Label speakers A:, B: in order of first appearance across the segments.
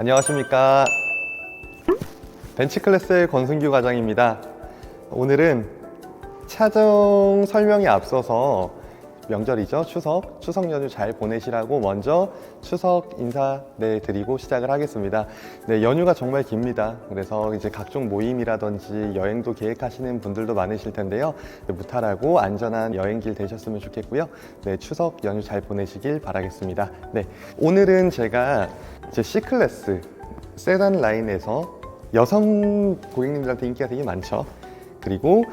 A: 안녕하십니까. 벤치클래스의 권순규 과장입니다. 오늘은 차종 설명에 앞서서 명절이죠. 추석. 추석 연휴 잘 보내시라고 먼저 추석 인사 네, 드리고 시작을 하겠습니다. 네, 연휴가 정말 깁니다. 그래서 이제 각종 모임이라든지 여행도 계획하시는 분들도 많으실 텐데요. 네, 무탈하고 안전한 여행길 되셨으면 좋겠고요. 네, 추석 연휴 잘 보내시길 바라겠습니다. 네, 오늘은 제가 이제 C클래스 세단 라인에서 여성 고객님들한테 인기가 되게 많죠. 그리고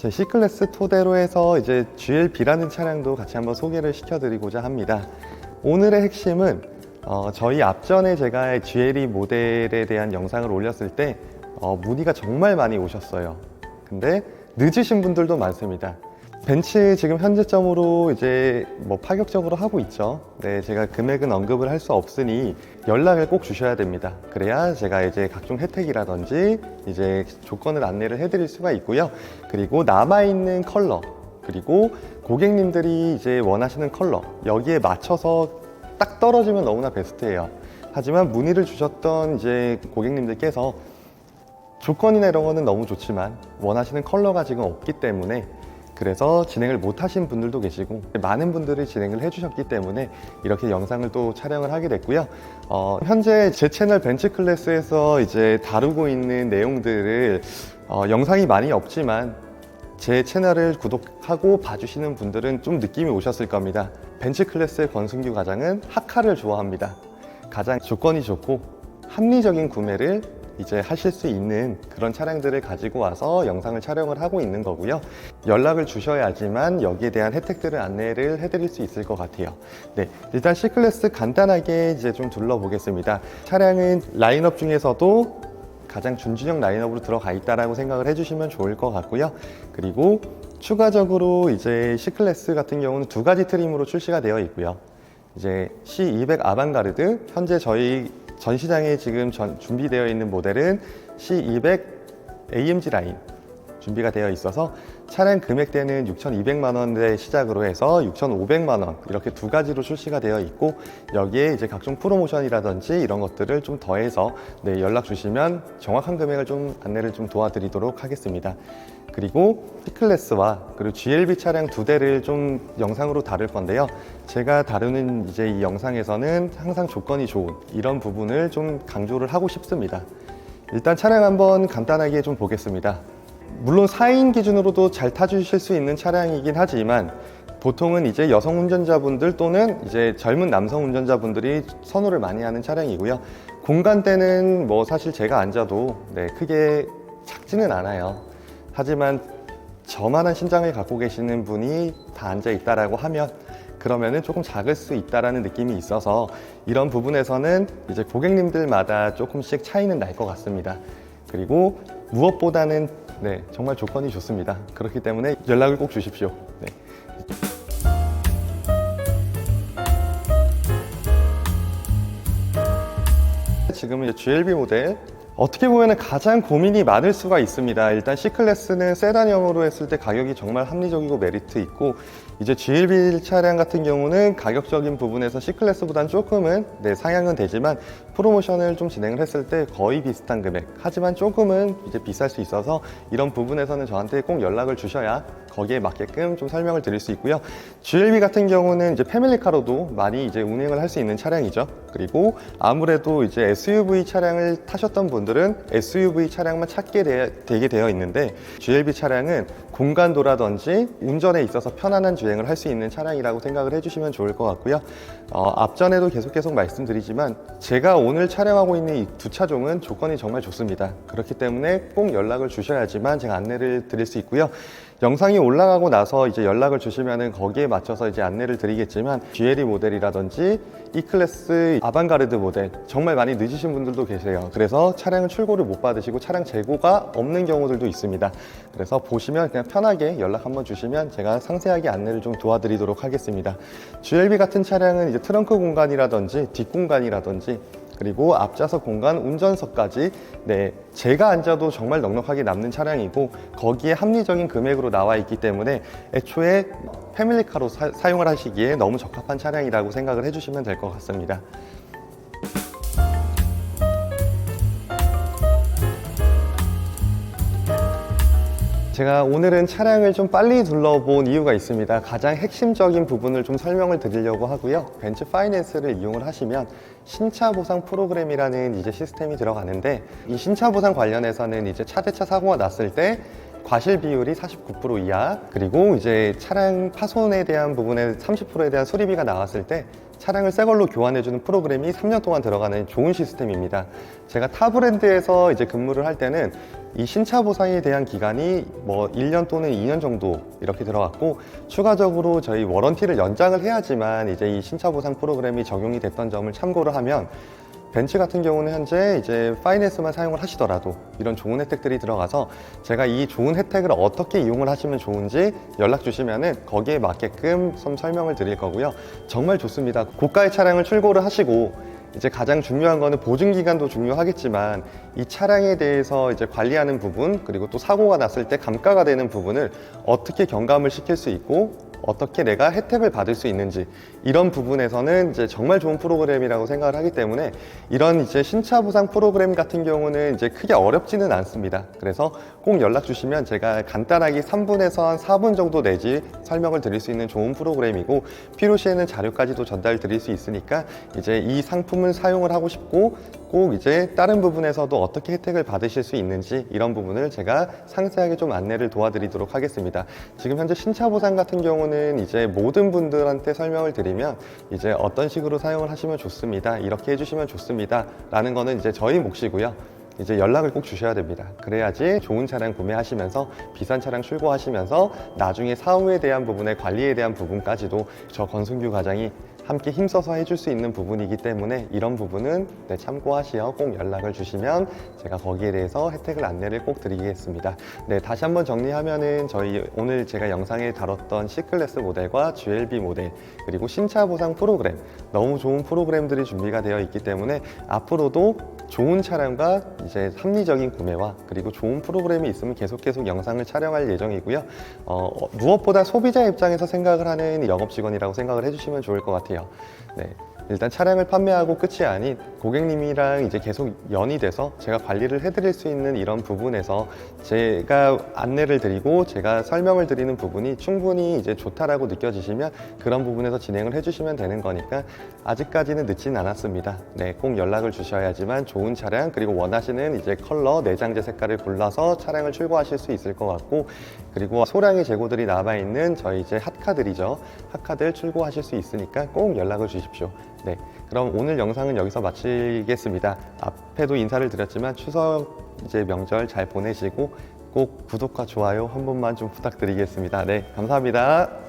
A: 제 C클래스 토대로 해서 이제 GLB라는 차량도 같이 한번 소개를 시켜드리고자 합니다. 오늘의 핵심은 어, 저희 앞전에 제가 GLE 모델에 대한 영상을 올렸을 때 어, 문의가 정말 많이 오셨어요. 근데 늦으신 분들도 많습니다. 벤츠 지금 현재점으로 이제 뭐 파격적으로 하고 있죠. 네, 제가 금액은 언급을 할 수 없으니 연락을 꼭 주셔야 됩니다. 그래야 제가 이제 각종 혜택이라든지 이제 조건을 안내를 해드릴 수가 있고요. 그리고 남아있는 컬러, 그리고 고객님들이 이제 원하시는 컬러, 여기에 맞춰서 딱 떨어지면 너무나 베스트예요. 하지만 문의를 주셨던 이제 고객님들께서 조건이나 이런 거는 너무 좋지만 원하시는 컬러가 지금 없기 때문에 그래서 진행을 못 하신 분들도 계시고 많은 분들이 진행을 해주셨기 때문에 이렇게 영상을 또 촬영을 하게 됐고요. 어, 현재 제 채널 벤츠 클래스에서 이제 다루고 있는 내용들을 어, 영상이 많이 없지만 제 채널을 구독하고 봐주시는 분들은 좀 느낌이 오셨을 겁니다. 벤츠 클래스의 권순규 과장은 하카를 좋아합니다. 가장 조건이 좋고 합리적인 구매를 이제 하실 수 있는 그런 차량들을 가지고 와서 영상을 촬영을 하고 있는 거고요. 연락을 주셔야지만 여기에 대한 혜택들을 안내를 해드릴 수 있을 것 같아요. 네, 일단 C클래스 간단하게 이제 좀 둘러보겠습니다. 차량은 라인업 중에서도 가장 준준형 라인업으로 들어가 있다라고 생각을 해주시면 좋을 것 같고요. 그리고 추가적으로 이제 C클래스 같은 경우는 두 가지 트림으로 출시가 되어 있고요. 이제 C200 아방가르드 현재 저희 전 시장에 지금 전- 준비되어 있는 모델은 C200 AMG 라인 준비가 되어 있어서 차량 금액대는 6,200만 원대 시작으로 해서 6,500만 원 이렇게 두 가지로 출시가 되어 있고 여기에 이제 각종 프로모션이라든지 이런 것들을 좀 더해서 네, 연락 주시면 정확한 금액을 좀 안내를 좀 도와드리도록 하겠습니다. 그리고 C클래스와 그리고 GLB 차량 두 대를 좀 영상으로 다룰 건데요. 제가 다루는 이제 이 영상에서는 항상 조건이 좋은 이런 부분을 좀 강조를 하고 싶습니다. 일단 차량 한번 간단하게 좀 보겠습니다. 물론 4인 기준으로도 잘 타주실 수 있는 차량이긴 하지만 보통은 이제 여성 운전자분들 또는 이제 젊은 남성 운전자분들이 선호를 많이 하는 차량이고요. 공간대는 뭐 사실 제가 앉아도 네, 크게 작지는 않아요. 하지만 저만한 신장을 갖고 계시는 분이 다 앉아 있다라고 하면 그러면은 조금 작을 수 있다라는 느낌이 있어서 이런 부분에서는 이제 고객님들마다 조금씩 차이는 날 것 같습니다. 그리고 무엇보다는 네, 정말 조건이 좋습니다. 그렇기 때문에 연락을 꼭 주십시오. 네. 지금은 이제 GLB 모델 어떻게 보면 가장 고민이 많을 수가 있습니다. 일단 C클래스는 세단형으로 했을 때 가격이 정말 합리적이고 메리트 있고 이제 GLB 차량 같은 경우는 가격적인 부분에서 C클래스보다는 조금은 네, 상향은 되지만 프로모션을 좀 진행을 했을 때 거의 비슷한 금액 하지만 조금은 이제 비쌀 수 있어서 이런 부분에서는 저한테 꼭 연락을 주셔야 거기에 맞게끔 좀 설명을 드릴 수 있고요. GLB 같은 경우는 이제 패밀리카로도 많이 이제 운행을 할 수 있는 차량이죠. 그리고 아무래도 이제 SUV 차량을 타셨던 분들은 SUV 차량만 찾게 되, 되게 되어 있는데 GLB 차량은 공간도라든지 운전에 있어서 편안한 주행을 할 수 있는 차량이라고 생각을 해주시면 좋을 것 같고요. 어, 앞전에도 계속 계속 말씀드리지만 제가 오늘 촬영하고 있는 이 두 차종은 조건이 정말 좋습니다. 그렇기 때문에 꼭 연락을 주셔야지만 제가 안내를 드릴 수 있고요. 영상이 올라가고 나서 이제 연락을 주시면은 거기에 맞춰서 이제 안내를 드리겠지만 GLE 모델이라든지 E클래스 아방가르드 모델 정말 많이 늦으신 분들도 계세요. 그래서 차량을 출고를 못 받으시고 차량 재고가 없는 경우들도 있습니다. 그래서 보시면 그냥 편하게 연락 한번 주시면 제가 상세하게 안내를 좀 도와드리도록 하겠습니다. GLB 같은 차량은 이제 트렁크 공간이라든지 뒷공간이라든지 그리고 앞좌석 공간, 운전석까지 네 제가 앉아도 정말 넉넉하게 남는 차량이고 거기에 합리적인 금액으로 나와 있기 때문에 애초에 패밀리카로 사, 사용을 하시기에 너무 적합한 차량이라고 생각을 해주시면 될 것 같습니다. 제가 오늘은 차량을 좀 빨리 둘러본 이유가 있습니다. 가장 핵심적인 부분을 좀 설명을 드리려고 하고요. 벤츠 파이낸스를 이용을 하시면 신차 보상 프로그램이라는 이제 시스템이 들어가는데 이 신차 보상 관련해서는 이제 차대차 사고가 났을 때 과실 비율이 49% 이하 그리고 이제 차량 파손에 대한 부분에 30%에 대한 수리비가 나왔을 때 차량을 새 걸로 교환해주는 프로그램이 3년 동안 들어가는 좋은 시스템입니다. 제가 타 브랜드에서 이제 근무를 할 때는 이 신차 보상에 대한 기간이 뭐 1년 또는 2년 정도 이렇게 들어갔고 추가적으로 저희 워런티를 연장을 해야지만 이제 이 신차 보상 프로그램이 적용이 됐던 점을 참고를 하면 벤츠 같은 경우는 현재 이제 파이낸스만 사용을 하시더라도 이런 좋은 혜택들이 들어가서 제가 이 좋은 혜택을 어떻게 이용을 하시면 좋은지 연락 주시면은 거기에 맞게끔 좀 설명을 드릴 거고요. 정말 좋습니다. 고가의 차량을 출고를 하시고 이제 가장 중요한 거는 보증 기간도 중요하겠지만 이 차량에 대해서 이제 관리하는 부분 그리고 또 사고가 났을 때 감가가 되는 부분을 어떻게 경감을 시킬 수 있고 어떻게 내가 혜택을 받을 수 있는지 이런 부분에서는 이제 정말 좋은 프로그램이라고 생각을 하기 때문에 이런 이제 신차 보상 프로그램 같은 경우는 이제 크게 어렵지는 않습니다. 그래서 꼭 연락 주시면 제가 간단하게 3분에서 한 4분 정도 내지 설명을 드릴 수 있는 좋은 프로그램이고 필요시에는 자료까지도 전달 드릴 수 있으니까 이제 이 상품을 사용을 하고 싶고 꼭 이제 다른 부분에서도 어떻게 혜택을 받으실 수 있는지 이런 부분을 제가 상세하게 좀 안내를 도와드리도록 하겠습니다. 지금 현재 신차 보상 같은 경우는 이제 모든 분들한테 설명을 드리면 이제 어떤 식으로 사용을 하시면 좋습니다. 이렇게 해주시면 좋습니다. 라는 거는 이제 저희 몫이고요. 이제 연락을 꼭 주셔야 됩니다. 그래야지 좋은 차량 구매하시면서 비싼 차량 출고하시면서 나중에 사후에 대한 부분에 관리에 대한 부분까지도 저 권순규 과장이 함께 힘써서 해줄 수 있는 부분이기 때문에 이런 부분은 네, 참고하시어 꼭 연락을 주시면 제가 거기에 대해서 혜택을 안내를 꼭 드리겠습니다. 네, 다시 한번 정리하면은 저희 오늘 제가 영상에 다뤘던 C클래스 모델과 GLB 모델 그리고 신차 보상 프로그램 너무 좋은 프로그램들이 준비가 되어 있기 때문에 앞으로도 좋은 차량과 이제 합리적인 구매와 그리고 좋은 프로그램이 있으면 계속 계속 영상을 촬영할 예정이고요. 어, 어, 무엇보다 소비자 입장에서 생각을 하는 영업 직원이라고 생각을 해주시면 좋을 것 같아요. 네. 일단 차량을 판매하고 끝이 아닌 고객님이랑 이제 계속 연이 돼서 제가 관리를 해드릴 수 있는 이런 부분에서 제가 안내를 드리고 제가 설명을 드리는 부분이 충분히 이제 좋다라고 느껴지시면 그런 부분에서 진행을 해주시면 되는 거니까 아직까지는 늦진 않았습니다. 네, 꼭 연락을 주셔야지만 좋은 차량 그리고 원하시는 이제 컬러 내장재 색깔을 골라서 차량을 출고하실 수 있을 것 같고 그리고 소량의 재고들이 남아 있는 저희 이제 핫카들이죠. 핫카들 출고하실 수 있으니까 꼭 연락을 주십시오. 네, 그럼 오늘 영상은 여기서 마치겠습니다. 앞에도 인사를 드렸지만 추석 이제 명절 잘 보내시고 꼭 구독과 좋아요 한 번만 좀 부탁드리겠습니다. 네, 감사합니다.